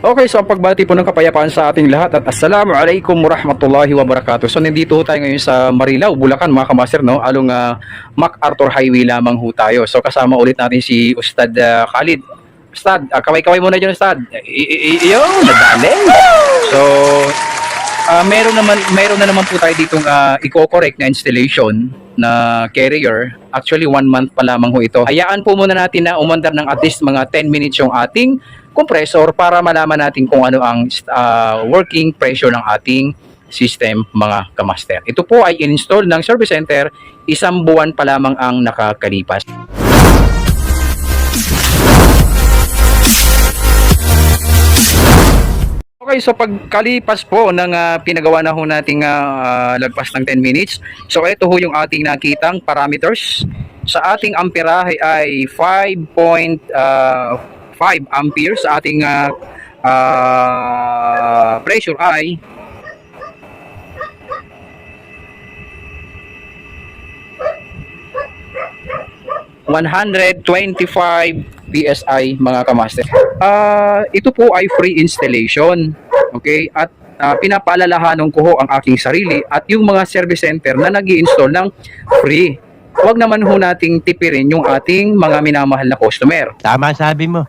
Okay, so ang pagbati po ng kapayapaan sa ating lahat at assalamu alaikum warahmatullahi wabarakatuh. So nandito tayo ngayon sa Marilao, Bulacan mga kamaster, no? Along uh, MacArthur Highway lamang ho tayo. So kasama ulit natin si Ustad ah, Khalid. Ustad, ah, kaway-kaway muna dyan Ustad. I- i- i- Yun, nadali. So, ah, meron naman meron na naman po tayo ditong uh, i-correct na installation na carrier. Actually, one month pa lamang ho ito. Hayaan po muna natin na umandar ng at least mga 10 minutes yung ating compressor para malaman natin kung ano ang ah, working pressure ng ating system mga kamaster. Ito po ay install ng service center isang buwan pa lamang ang nakakalipas. Okay, so pagkalipas po ng ah, pinagawa na ho nating ah, lagpas ng 10 minutes, so ito ho yung ating nakitang parameters. Sa ating amperahe ay 5.5 ampere. Sa ating ah, ah, pressure ay ...125 PSI mga kamaster. Ah, ito po ay free installation. Okay? At ah, pinapaalalahanan ko ho ang aking sarili at yung mga service center na nag install ng free. Huwag naman ho nating tipirin yung ating mga minamahal na customer. Tama sabi mo.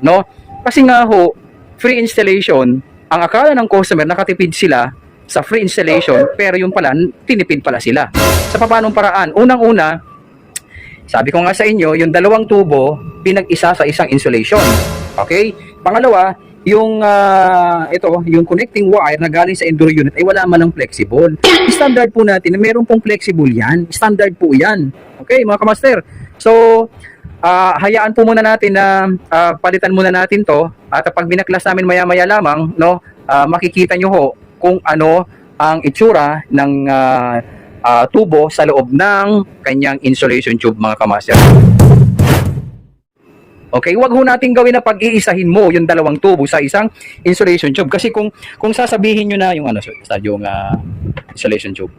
No? Kasi nga ho, free installation, ang akala ng customer nakatipid sila sa free installation, pero yung pala, tinipid pala sila. Sa papanong paraan? Unang-una, sabi ko nga sa inyo, yung dalawang tubo, pinag-isa sa isang insulation. Okay? Pangalawa, yung ah, ito, yung connecting wire na galing sa enduro unit ay wala man ng flexible. Standard po natin, na meron pong flexible yan. Standard po yan. Okay, mga kamaster. So, ah, hayaan po muna natin na ah, palitan muna natin to at pag binaklas namin maya-maya lamang, no, ah, makikita nyo ho kung ano ang itsura ng ah, ah, tubo sa loob ng kanyang insulation tube mga kamaster. Okay, wag ho nating gawin na pag-iisahin mo yung dalawang tubo sa isang insulation tube kasi kung kung sasabihin niyo na yung ano sa yung ah, insulation tube.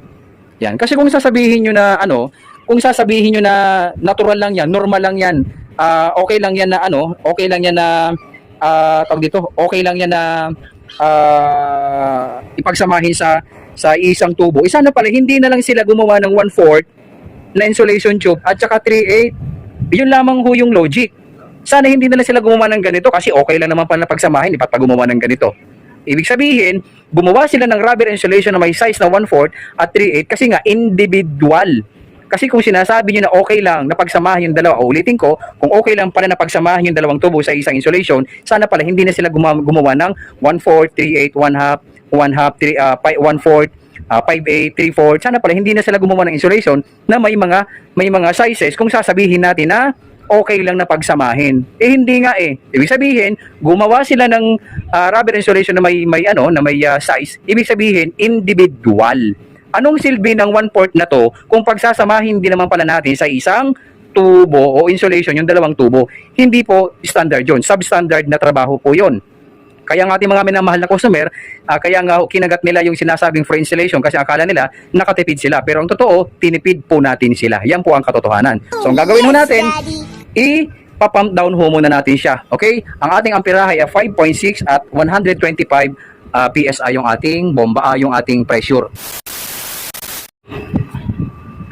Yan, kasi kung sasabihin niyo na ano, kung sasabihin niyo na natural lang yan, normal lang yan, ah, okay lang yan na ano, okay lang yan na ah tawag dito, okay lang yan na ah, ipagsamahin sa sa isang tubo. Isa na pala, hindi na lang sila gumawa ng 1/4 na insulation tube at saka 3/8. Yun lamang ho yung logic. Sana hindi na lang sila gumawa ng ganito kasi okay lang naman pala pagsamahin, ipat pa gumawa ng ganito. Ibig sabihin, gumawa sila ng rubber insulation na may size na 1/4 at 3/8 kasi nga individual. Kasi kung sinasabi niyo na okay lang na pagsamahin yung dalawa, ulitin ko, kung okay lang pala na pagsamahin yung dalawang tubo sa isang insulation, sana pala hindi na sila gumawa, gumawa ng 1/4, 3/8, 1/2, 1/2, 3, uh, 1/4, uh, 5/8, 3/4. Sana pala hindi na sila gumawa ng insulation na may mga may mga sizes kung sasabihin natin na okay lang na pagsamahin. Eh hindi nga eh. Ibig sabihin, gumawa sila ng ah, rubber insulation na may may ano, na may ah, size. Ibig sabihin, individual. Anong silbi ng one port na to kung pagsasamahin din naman pala natin sa isang tubo o insulation, yung dalawang tubo. Hindi po standard yun. Substandard na trabaho po yun. Kaya nga ating mga minamahal na customer, ah, kaya nga kinagat nila yung sinasabing free installation kasi akala nila nakatipid sila. Pero ang totoo, tinipid po natin sila. Yan po ang katotohanan. So ang gagawin mo natin, i-pump down ho muna natin siya. Okay? Ang ating amperahe ay 5.6 at 125 ah, PSI yung ating bomba, ah, yung ating pressure.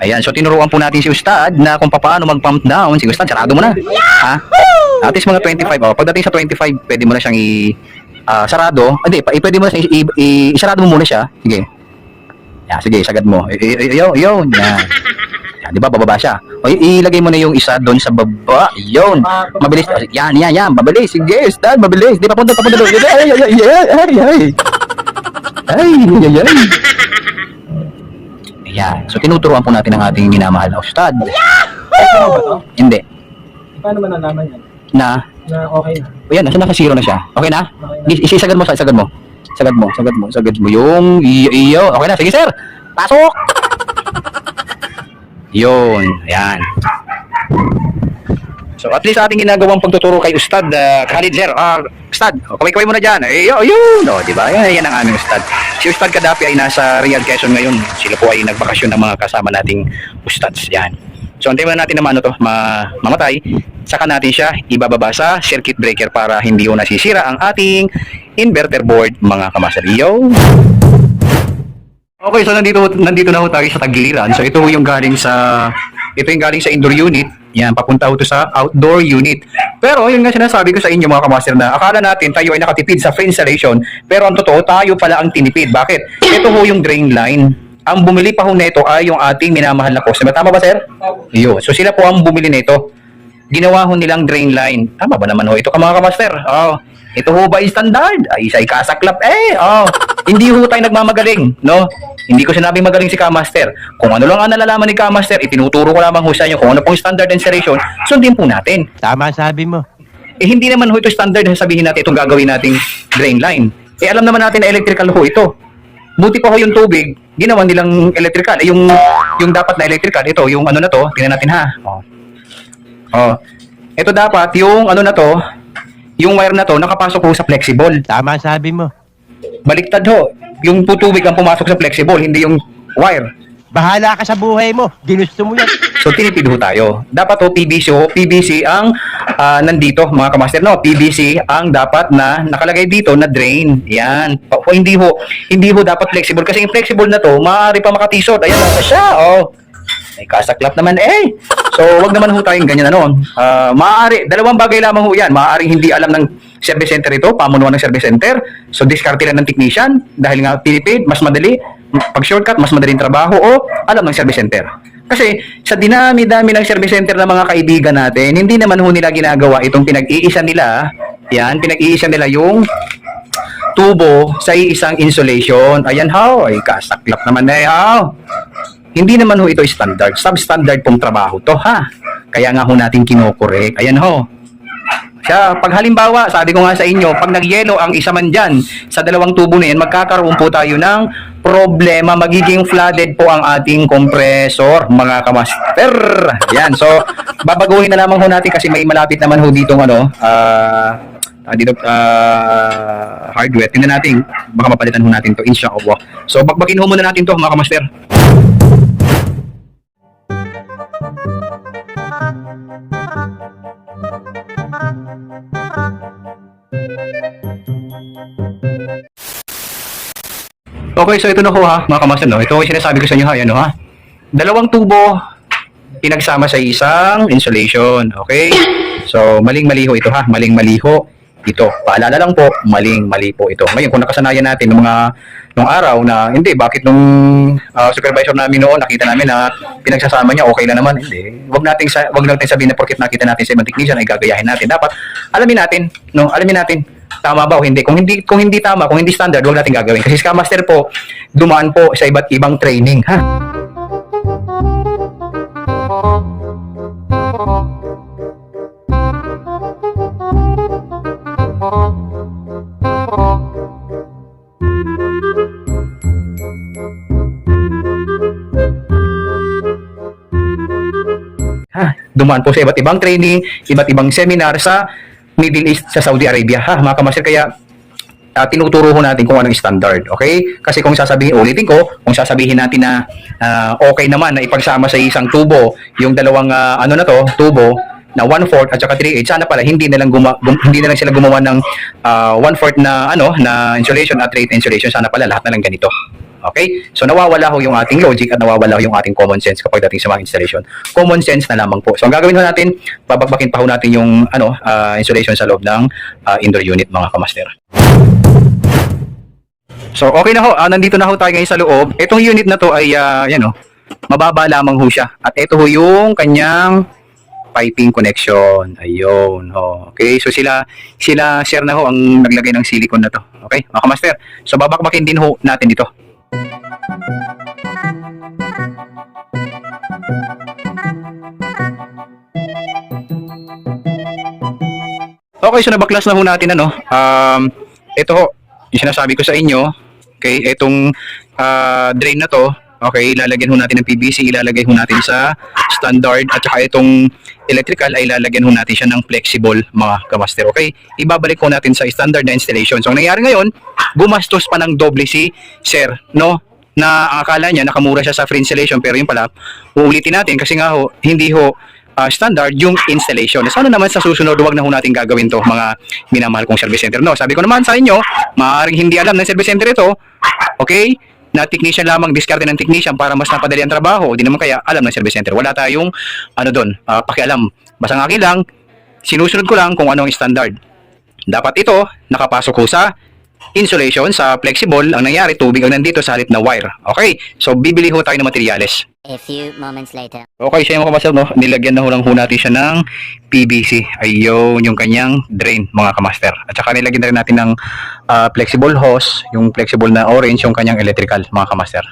Ayan, so tinuruan po natin si Ustad na kung paano mag-pump down. Si Ustad, sarado mo na. Ha? At least mga 25. Oh. Pagdating sa 25, pwede mo na siyang i ah, sarado. Hindi, pa, i- pwede mo isarado mo muna siya. Sige. Yeah, sige, sagad mo. Yo, yo, yan. Yan, di ba, bababa siya. O, ilagay mo na yung isa doon sa baba. Yun. Mabilis. Yan, yan, yan. Mabilis. Sige, Ustad, mabilis. Di, papunta, papunta doon. Ay, ay, ay, ay, ay, ay. Ay, ay, ay, ay. Ayan. So, tinuturuan po natin ang ating minamahal na Ustad. Ano ba to? Hindi. Paano man nalaman yan? Na, Na okay na. o yan, nasa nasa zero na siya. Okay na? Okay na. Is- Isisagad mo, sagad mo. Sagad mo, sagad mo, sagad mo. Yung, iyo, iyo. Okay na, sige sir. Pasok! Yun, ayan. So at least ating ginagawang pagtuturo kay Ustad uh, Khalid sir. Ah, Ustad, oh, kaway-kaway mo na dyan. Eh, yun. O, di ba? Yan, yan ang aming Ustad. Si Ustad Kadapi ay nasa Riyadh, Quezon ngayon. Sila po ay nagbakasyon ng mga kasama nating Ustads. Yan. So, antayin muna natin na ano to, ma mamatay. Saka natin siya ibababa sa circuit breaker para hindi ho nasisira ang ating inverter board, mga kamaster. Yo! Okay, so nandito nandito na ho tayo sa tagiliran. So ito yung galing sa ito yung galing sa indoor unit. Yan, papunta ho to sa outdoor unit. Pero yun nga sinasabi ko sa inyo mga kamaster na akala natin tayo ay nakatipid sa free installation, pero ang totoo tayo pala ang tinipid. Bakit? Ito ho yung drain line. Ang bumili pa ho nito ay yung ating minamahal na customer. Tama ba, sir? Yun. So sila po ang bumili nito. Ginawa ho nilang drain line. Tama ba naman ho ito ka mga kamaster? Oh, ito ho ba standard? Ay, isa ay kasaklap. Eh, oh, hindi ho tayo nagmamagaling, no? Hindi ko sinabing magaling si Kamaster. Kung ano lang ang nalalaman ni Kamaster, itinuturo ko lamang ho sa inyo kung ano pong standard installation, sundin po natin. Tama sabi mo. Eh, hindi naman ho ito standard na sabihin natin itong gagawin nating drain line. Eh, alam naman natin na electrical ho ito. Buti pa ho yung tubig, ginawa nilang electrical. Eh, yung, yung dapat na electrical, ito, yung ano na to, tingnan natin ha. Oh. Oh. Ito dapat, yung ano na to, yung wire na to, nakapasok ho sa flexible. Tama sabi mo. Baliktad ho. Yung po tubig ang pumasok sa flexible, hindi yung wire. Bahala ka sa buhay mo. Ginusto mo yan. So tinipid ho tayo. Dapat ho PVC ho, PVC ang ah, nandito mga kamaster no. PVC ang dapat na nakalagay dito na drain. Yan. Pa- hindi ho, hindi ho dapat flexible kasi yung flexible na to, maaari pa makatisod. Ayan na siya. Oh. May kasaklap naman eh. So, wag naman ho tayong ganyan ano. Ah, maaari, dalawang bagay lamang ho yan. Maaaring hindi alam ng service center ito, pamunuan ng service center. So, diskarte lang ng technician dahil nga pinipid, mas madali. Pag shortcut, mas madaling trabaho o alam ng service center. Kasi sa dinami-dami ng service center ng mga kaibigan natin, hindi naman ho nila ginagawa itong pinag-iisa nila. Yan, pinag-iisa nila yung tubo sa isang insulation. Ayan ho, ay kasaklap naman eh ho. Hindi naman ho ito standard. Substandard pong trabaho to ha. Kaya nga ho natin kinokorek. Ayan ho. Siya, pag halimbawa, sabi ko nga sa inyo, pag nagyelo ang isa man dyan sa dalawang tubo na yan, magkakaroon po tayo ng problema. Magiging flooded po ang ating compressor, mga kamaster. Yan, so, babaguhin na lamang ho natin kasi may malapit naman ho dito ano, ah, ah, dito, ah, hardware. Tingnan natin, baka mapalitan ho natin to, inshallah. So, bakbakin ho muna natin to, mga kamaster. Okay, so ito na ho ha, mga kamaster, no? Ito yung sinasabi ko sa inyo ha, yan, no, ha? Dalawang tubo, pinagsama sa isang insulation, okay? So, maling-mali ho ito ha, maling-mali ito. Paalala lang po, maling-mali po ito. Ngayon, kung nakasanayan natin ng mga nung araw na, hindi, bakit nung ah, supervisor namin noon, nakita namin na pinagsasama niya, okay na naman. Hindi. Wag nating, sa, wag natin sabihin na porkit nakita natin sa ibang technician ay gagayahin natin. Dapat, alamin natin, no? Alamin natin, tama ba o hindi. Kung hindi kung hindi tama, kung hindi standard, wag natin gagawin. Kasi Scrum Master po, dumaan po sa iba't ibang training, ha? Ha? Dumaan po sa iba't ibang training, iba't ibang seminar sa Middle East, sa Saudi Arabia, ha? Mga kamaster, kaya ah, tinuturo ho natin kung anong standard, okay? Kasi kung sasabihin, ulitin ko, kung sasabihin natin na ah, okay naman na ipagsama sa isang tubo, yung dalawang ah, ano na to, tubo, na 1/4 at saka 3/8 sana pala hindi na lang guma, gum- hindi na lang sila gumawa ng ah, 1/4 na ano na insulation at 3 insulation sana pala lahat na lang ganito Okay? So nawawala ho yung ating logic at nawawala ho yung ating common sense kapag dating sa mga installation. Common sense na lamang po. So ang gagawin ho natin, babagbakin pa ho natin yung ano ah, insulation sa loob ng ah, indoor unit mga kamaster. So okay na ho, Ah, nandito na ho tayo ngayon sa loob. Itong unit na to ay ah, yan oh, mababa lamang ho siya. At ito ho yung kanyang piping connection. Ayun. Oh. Okay, so sila sila share na ho ang naglagay ng silicone na to. Okay, mga kamaster. So babakbakin din ho natin dito. Okay, so nabaklas na ho natin ano. Um, ito ho, yung sinasabi ko sa inyo, okay, itong ah, drain na to, okay, ilalagyan ho natin ng PVC, ilalagay ho natin sa standard, at saka itong electrical ay ilalagyan ho natin siya ng flexible mga kamaster, okay? Ibabalik ho natin sa standard na installation. So, ang nangyari ngayon, gumastos pa ng doble si sir, no? na akala niya nakamura siya sa free installation pero yun pala uulitin natin kasi nga ho hindi ho ah, standard yung installation. Sana naman sa susunod wag na ho natin gagawin to mga minamahal kong service center. No, sabi ko naman sa inyo, maaaring hindi alam ng service center ito. Okay? Na technician lamang diskarte ng technician para mas napadali ang trabaho. Hindi naman kaya alam ng service center. Wala tayong ano doon, ah, pakialam. Basta ang akin lang, sinusunod ko lang kung ano ang standard. Dapat ito nakapasok ko sa insulation sa flexible. Ang nangyari, tubig ang nandito sa halip na wire. Okay? So, bibili ho tayo ng materyales. A few moments later. Okay, siya yung mga kamaster, no? Nilagyan na ho lang ho natin siya ng PVC. Ayun, yung kanyang drain, mga kamaster. At saka nilagyan na rin natin ng ah, flexible hose, yung flexible na orange, yung kanyang electrical, mga kamaster.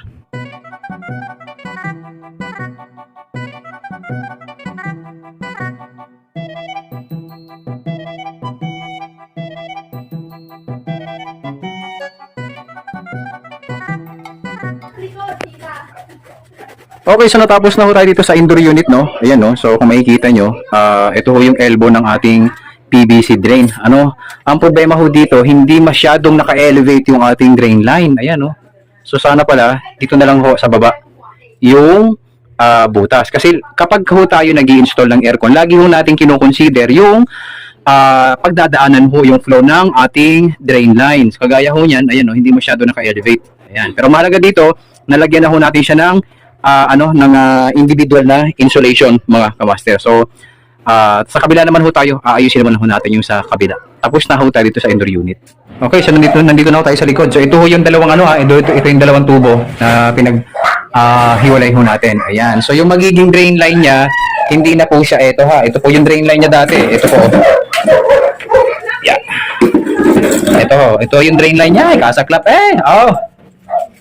Okay, so natapos na ho tayo dito sa indoor unit, no? Ayan, no? So, kung makikita nyo, ah, ito ho yung elbow ng ating PVC drain. Ano? Ang problema ho dito, hindi masyadong naka-elevate yung ating drain line. Ayan, no? So, sana pala, dito na lang ho sa baba, yung ah, butas. Kasi kapag ho tayo nag install ng aircon, lagi ho natin kinoconsider yung ah, pagdadaanan ho yung flow ng ating drain lines. Kagaya ho niyan, ayan, no? Hindi masyado naka-elevate. Ayan. Pero mahalaga dito, nalagyan na ho natin siya ng ah, ano ng ah, individual na insulation mga kamaster. So ah, sa kabila naman ho tayo, aayusin naman ho natin yung sa kabila. Tapos na ho tayo dito sa indoor unit. Okay, so nandito nandito na ho tayo sa likod. So ito ho yung dalawang ano ha, ito, ito, ito yung dalawang tubo na pinag ah, hiwalay ho natin. Ayan. So yung magiging drain line niya, hindi na po siya ito ha. Ito po yung drain line niya dati. Ito po. Yeah. Ito ito yung drain line niya, kasaklap eh. Oh.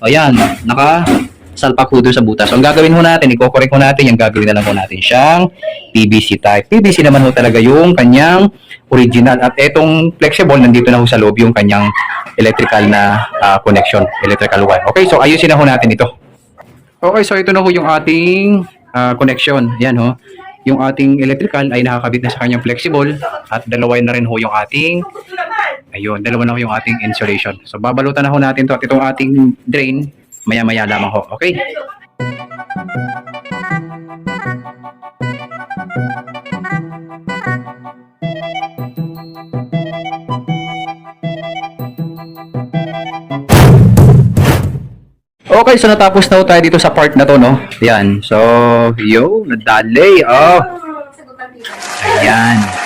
O yan, naka salpak ho doon sa butas. So, ang gagawin ho natin, i-correct ho natin, yung gagawin na lang ho natin siyang PVC type. PVC naman ho talaga yung kanyang original. At etong flexible, nandito na ho sa loob yung kanyang electrical na ah, connection, electrical wire. Okay, so ayusin na ho natin ito. Okay, so ito na ho yung ating ah, connection. Yan ho. Yung ating electrical ay nakakabit na sa kanyang flexible at dalawa na rin ho yung ating Ayun, dalawa na ho yung ating insulation. So babalutan na ho natin to at itong ating drain maya-maya lamang ho. Okay? Okay, so natapos na tayo dito sa part na to, no? Yan. So, yo, nadali. Oh. Ayan.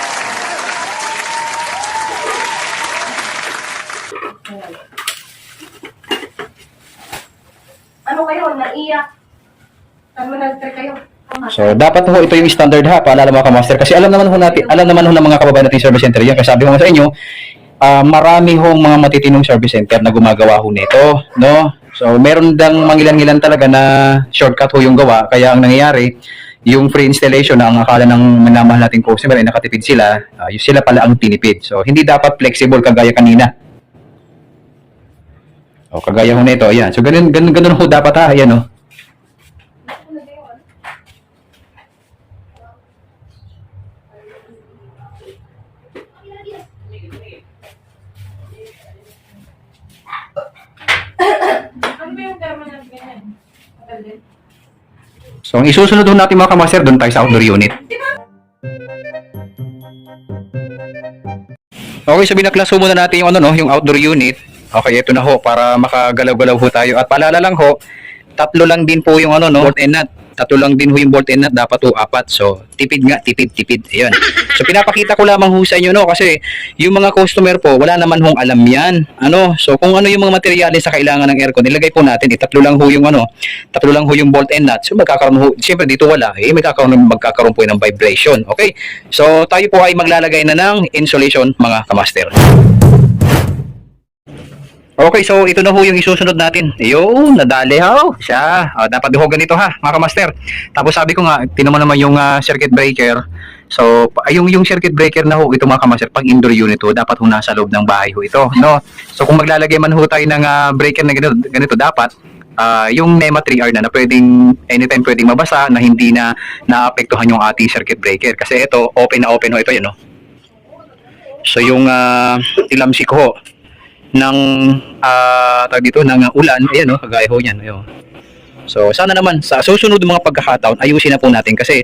Kayo? Naiyak. Ano nag-try kayo? So, dapat ho ito yung standard ha, paalala mga kamaster. Kasi alam naman ho natin, alam naman ho ng mga kababayan natin service center yan. Kasi sabi ko sa inyo, ah, marami hong mga matitinong service center na gumagawa ho nito, no? So, meron dang mangilan-ngilan talaga na shortcut ho yung gawa. Kaya ang nangyayari, yung free installation na ang akala ng minamahal nating customer ay nakatipid sila, yung sila pala ang tinipid. So, hindi dapat flexible kagaya kanina. O, kagaya ho nito, ayan. So, ganun, ganun, ganun ho dapat ha, ayan oh. o. Ano. So, ang isusunod ho natin mga kamaster, doon tayo sa outdoor unit. Okay, so binaklas muna natin yung ano no, yung outdoor unit. Okay, ito na ho para makagalaw-galaw ho tayo. At paalala lang ho, tatlo lang din po yung ano no, bolt and nut. Tatlo lang din ho yung bolt and nut, dapat ho apat. So, tipid nga, tipid, tipid. Ayun. So, pinapakita ko lamang ho sa inyo no kasi yung mga customer po, wala naman hong alam yan. Ano? So, kung ano yung mga materyales sa kailangan ng aircon, nilagay po natin, eh, tatlo lang ho yung ano, tatlo lang ho yung bolt and nut. So, magkakaroon ho, siyempre dito wala, eh, magkakaroon, magkakaroon po ng vibration. Okay? So, tayo po ay maglalagay na ng insulation, mga kamaster. Okay, so ito na ho yung isusunod natin. Ayun, nadali ho. Siya. Ah, dapat ho ganito ha, mga kamaster. Tapos sabi ko nga, tinan naman yung ah, circuit breaker. So, yung, yung circuit breaker na ho, ito mga kamaster, pag indoor unit ho, dapat ho nasa loob ng bahay ho ito. No? So, kung maglalagay man ho tayo ng ah, breaker na ganito, ganito dapat, ah, yung NEMA 3R na na pwedeng anytime pwedeng mabasa na hindi na naapektuhan yung ating circuit breaker kasi ito open na open ho ito yun no. So yung uh, tilamsik ho ng ah tawag dito ng ulan, ayan oh, kagaya ho niyan, ayun. So sana naman sa susunod mga pagkakataon ayusin na po natin kasi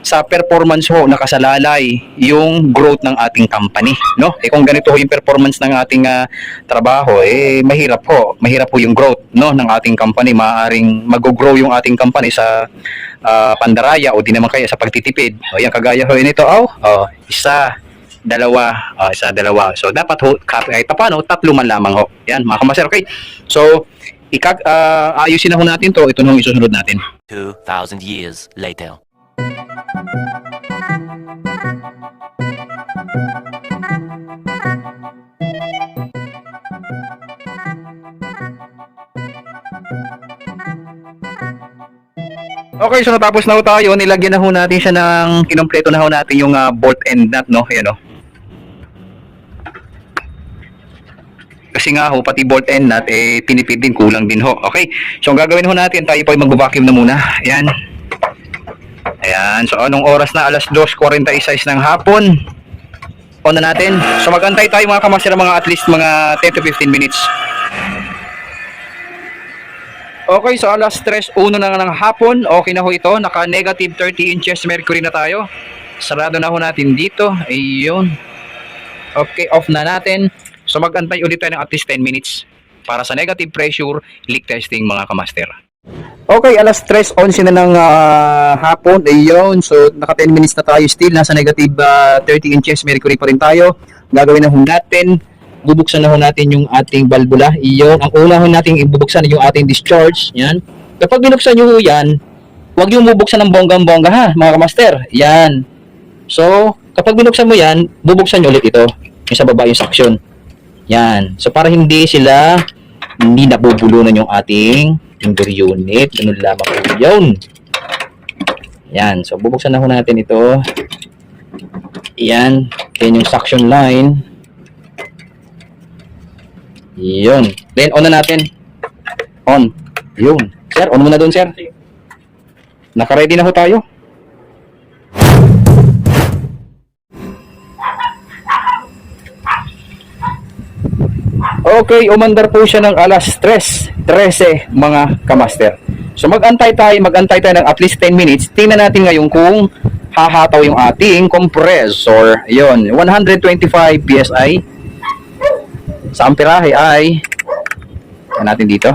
sa performance ho nakasalalay yung growth ng ating company, no? Eh kung ganito ho yung performance ng ating ah, trabaho, eh mahirap ho, mahirap ho yung growth, no, ng ating company. Maaring mag-grow yung ating company sa ah, pandaraya o di naman kaya sa pagtitipid. O yan kagaya ho nito, oh, oh, isa, dalawa, oh, isa, dalawa. So dapat ho kahit paano tatlo man lamang ho. Yan, mga kamaser, okay? So ikag ah, ayusin na ho natin to, ito na ho isusunod natin. 2,000 years later. Okay, so natapos na ho tayo. Nilagyan na ho natin siya ng kinompleto na ho natin yung ah, bolt and nut, no? Ayan, no? Kasi nga ho, pati bolt and nut, eh, tinipid din, kulang din ho. Okay, so ang gagawin ho natin, tayo po ay mag-vacuum na muna. Ayan. Ayan, so anong oras na? Alas 2.46 ng hapon. On na natin. So magantay tayo mga kamasira, mga at least mga 10 to 15 minutes. Okay, so alas 3.1 na ng hapon. Okay na ho ito. Naka negative 30 inches mercury na tayo. Sarado na ho natin dito. Ayun. Okay, off na natin. So magantay ulit tayo ng at least 10 minutes para sa negative pressure leak testing mga kamaster. Okay, alas 3.11 na ng ah, hapon. Ayun, so naka 10 minutes na tayo still. Nasa negative ah, 30 inches mercury pa rin tayo. Gagawin na ho natin. Bubuksan na ho natin yung ating valvula. Iyon. Ang una ho natin ibubuksan yung ating discharge. Yan. Kapag binuksan nyo yan, huwag yung bubuksan ng bonggang-bongga ha, mga kamaster. Yan. So, kapag binuksan mo yan, bubuksan nyo ulit ito. Yung sa baba yung suction. Yan. So, para hindi sila hindi nabubulunan yung ating indoor unit. Ganun lamang po yun. Yan. So, bubuksan na ho natin ito. Yan. Yan yung suction line. Yun. Then, on na natin. On. Yun. Sir, on muna doon, sir. Naka-ready na ho tayo. Okay, umandar po siya ng alas 3, 13 mga kamaster. So magantay tayo, magantay tayo ng at least 10 minutes. Tingnan natin ngayon kung hahataw yung ating compressor. Ayun, 125 PSI. Sa amperahe ay Tingnan natin dito.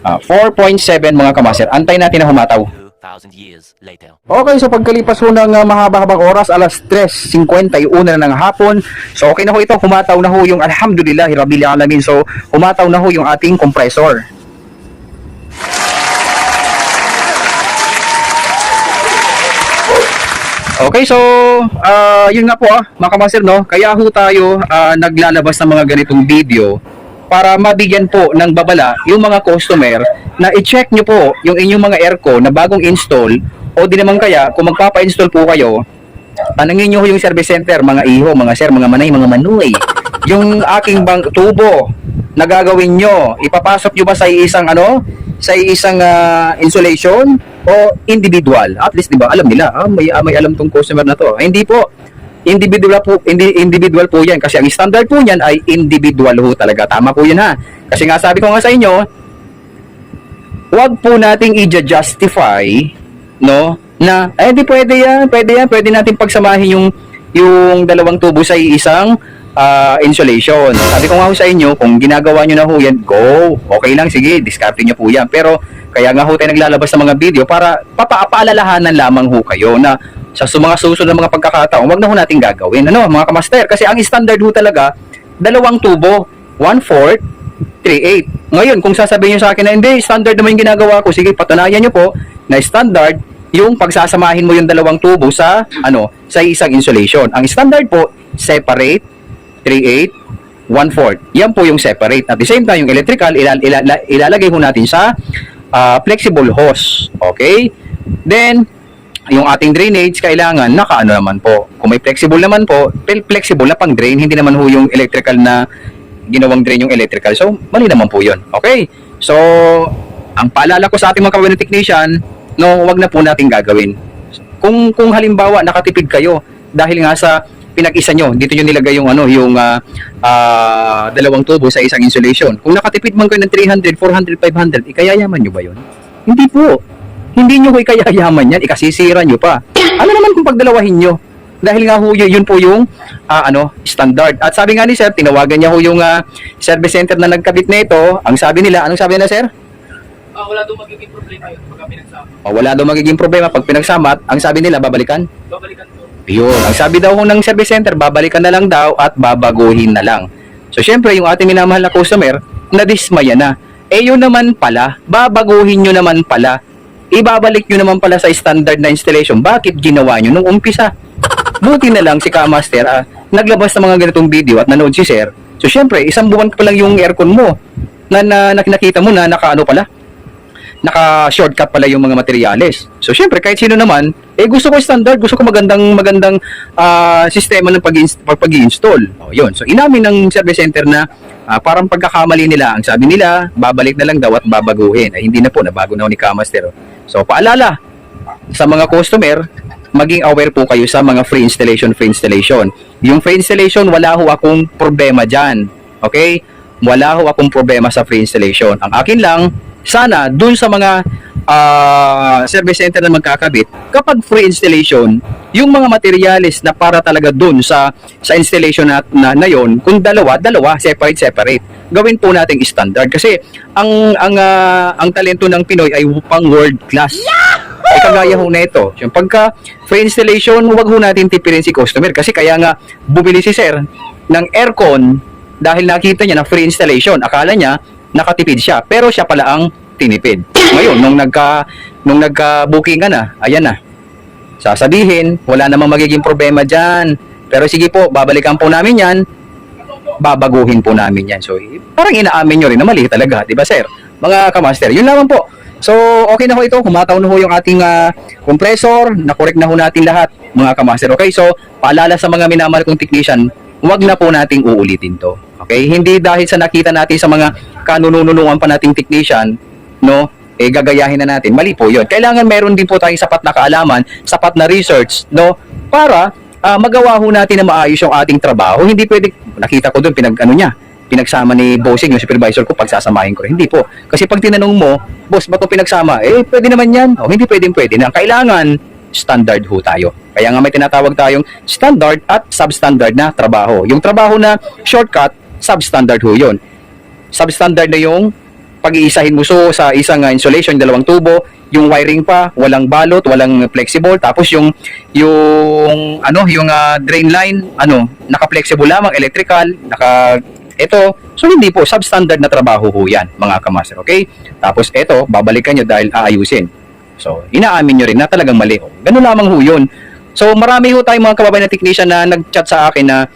Ah, 4.7 mga kamaster. Antay natin na humataw. 2,000 years later. Okay, so pagkalipas ho ng uh, mahaba-habang oras, alas 3.51 na ng hapon. So okay na ho ito, humataw na ho yung alhamdulillah, rabbil alamin. So humataw na ho yung ating compressor. Okay, so ah yun nga po ah, mga kamaster, no? Kaya ho tayo ah, naglalabas ng mga ganitong video para mabigyan po ng babala yung mga customer na i-check nyo po yung inyong mga aircon na bagong install o di naman kaya kung magpapa-install po kayo tanungin nyo yung service center, mga iho, mga sir, mga manay, mga manuay. Yung aking bang tubo na gagawin nyo, ipapasok nyo ba sa isang ano, sa isang ah, insulation o individual? At least, di ba, alam nila, ah, may, ah, may alam tong customer na to. Ah, hindi po, individual po, indi, individual po yan. Kasi ang standard po yan ay individual ho talaga. Tama po yun ha. Kasi nga sabi ko nga sa inyo, wag po nating i-justify, no, na, ay, hindi pwede yan, pwede yan, pwede natin pagsamahin yung, yung dalawang tubo sa isang ah, insulation. Sabi ko nga ho sa inyo, kung ginagawa nyo na ho yan, go, okay lang, sige, discarding nyo po yan. Pero, kaya nga ho tayo naglalabas ng mga video para papaalalahanan lamang ho kayo na sa mga susunod na mga pagkakataon, wag na ho natin gagawin. Ano, mga kamaster, kasi ang standard ho talaga, dalawang tubo, one-fourth, 3.8. Ngayon, kung sasabihin nyo sa akin na hindi, standard naman yung ginagawa ko, sige, patunayan nyo po na standard yung pagsasamahin mo yung dalawang tubo sa ano sa isang insulation. Ang standard po, separate, 3.8, 1/4. Yan po yung separate. At the same time, yung electrical, ilal, ilal- ilalagay ho natin sa ah, flexible hose. Okay? Then, yung ating drainage, kailangan naka ano naman po. Kung may flexible naman po, flexible na pang drain, hindi naman ho yung electrical na ginawang drain yung electrical. So, mali naman po yun. Okay? So, ang paalala ko sa ating mga kawalan technician, no, wag na po natin gagawin. Kung kung halimbawa nakatipid kayo dahil nga sa pinag-isa nyo, dito nyo nilagay yung ano, yung ah, ah, dalawang tubo sa isang insulation. Kung nakatipid man kayo ng 300, 400, 500, ikayayaman nyo ba yun? Hindi po. Hindi nyo ko ikayayaman yan, ikasisira nyo pa. Ano naman kung pagdalawahin nyo? Dahil nga ho, yun, yun po yung ah, ano, standard. At sabi nga ni Sir, tinawagan niya ho yung ah, service center na nagkabit nito. Ang sabi nila, anong sabi nila Sir? Ah, wala doon magiging problema yun pagka pinagsama. O, wala daw magiging problema pag pinagsama at ang sabi nila, babalikan? Babalikan ko. Yun. Ang sabi daw ho ng service center, babalikan na lang daw at babaguhin na lang. So, syempre, yung ating minamahal na customer, nadismaya na. Eh, yun naman pala, babaguhin nyo naman pala. Ibabalik nyo naman pala sa standard na installation. Bakit ginawa nyo nung umpisa? Buti na lang si Ka-Master, ah, naglabas ng mga ganitong video at nanood si Sir. So, syempre, isang buwan pa lang yung aircon mo na, na, na nakita mo na naka ano pala, naka-shortcut pala yung mga materyales. So, syempre, kahit sino naman, eh, gusto ko standard, gusto ko magandang, magandang ah, sistema ng pag install Oh, yun. So, inamin ng service center na ah, parang pagkakamali nila, ang sabi nila, babalik na lang daw at babaguhin. Ay, hindi na po, nabago na ni Kamaster. So, paalala sa mga customer, maging aware po kayo sa mga free installation, free installation. Yung free installation, wala ho akong problema dyan. Okay? Wala ho akong problema sa free installation. Ang akin lang, sana dun sa mga ah, service center na magkakabit, kapag free installation, yung mga materials na para talaga dun sa sa installation na, na, na yon, kung dalawa, dalawa, separate, separate. Gawin po nating standard kasi ang ang ah, ang talento ng Pinoy ay pang world class. Ay kagaya ho na ito. Yung pagka free installation, huwag ho natin tipirin si customer kasi kaya nga bumili si sir ng aircon dahil nakita niya na free installation. Akala niya nakatipid siya, pero siya pala ang tinipid. Ngayon, nung nagka nung nagka-booking ka na, ayan na. Sasabihin, wala namang magiging problema diyan. Pero sige po, babalikan po namin 'yan. Babaguhin po namin 'yan. So, parang inaamin nyo rin na mali talaga, 'di ba, sir? Mga kamaster, yun lamang po. So, okay na ho ito. Kumataw na ho yung ating ah, compressor. Na-correct na ho natin lahat, mga kamaster. Okay, so, paalala sa mga minamahal kong technician, wag na po nating uulitin to. Okay? Hindi dahil sa nakita natin sa mga kanunununungan pa nating technician, no, eh gagayahin na natin. Mali po 'yon. Kailangan meron din po tayong sapat na kaalaman, sapat na research, no, para ah, magawa ho natin na maayos yung ating trabaho. Hindi pwede nakita ko doon pinag ano niya, pinagsama ni bossing yung supervisor ko pagsasamahin ko. Hindi po. Kasi pag tinanong mo, boss, ba 'to pinagsama? Eh, pwede naman 'yan. O, hindi pwedeng pwede na. Kailangan standard ho tayo. Kaya nga may tinatawag tayong standard at substandard na trabaho. Yung trabaho na shortcut, substandard ho 'yon. Substandard na yung pag-iisahin mo so sa isang uh, insulation, dalawang tubo, yung wiring pa, walang balot, walang flexible, tapos yung yung ano, yung ah, drain line, ano, naka-flexible lamang, electrical, naka ito, so hindi po substandard na trabaho ho 'yan, mga kamaster, okay? Tapos ito, babalikan nyo dahil aayusin. So, inaamin nyo rin na talagang mali. Ganun lamang ho 'yun. So, marami ho tayong mga kababayan na technician na nag-chat sa akin na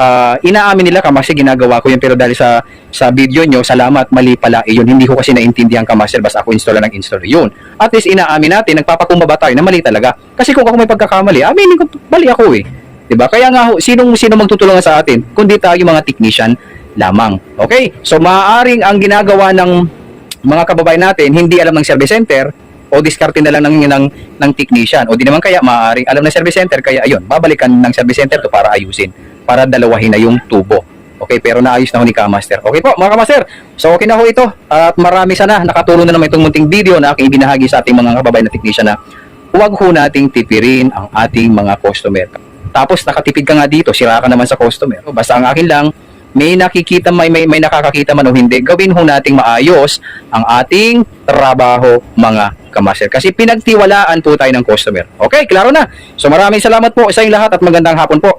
ah, inaamin nila kamasi ginagawa ko yun pero dahil sa sa video nyo salamat mali pala iyon hindi ko kasi naintindihan kamaster basta ako installer ng installer yun at least inaamin natin nagpapakumbaba tayo na mali talaga kasi kung ako may pagkakamali aminin ko mali ako eh 'di ba kaya nga ho sinong sino magtutulungan sa atin kundi tayo mga technician lamang. Okay? So maaaring ang ginagawa ng mga kababayan natin hindi alam ng service center o diskarte na lang ng, ng, ng technician. O di naman kaya maaaring alam ng service center kaya ayun babalikan ng service center to para ayusin para dalawahin na yung tubo. Okay? Pero naayos na ho ni Kamaster. Okay po mga Kamaster so okay na ho ito. At marami sana nakatulong na naman itong munting video na aking ibinahagi sa ating mga kababayan na technician na huwag ho nating tipirin ang ating mga customer. Tapos nakatipid ka nga dito sira ka naman sa customer. Basta ang akin lang may nakikita may, may may nakakakita man o hindi gawin ho nating maayos ang ating trabaho mga kamaster kasi pinagtiwalaan po tayo ng customer. Okay klaro na. So maraming salamat po. Sa inyong lahat at magandang hapon po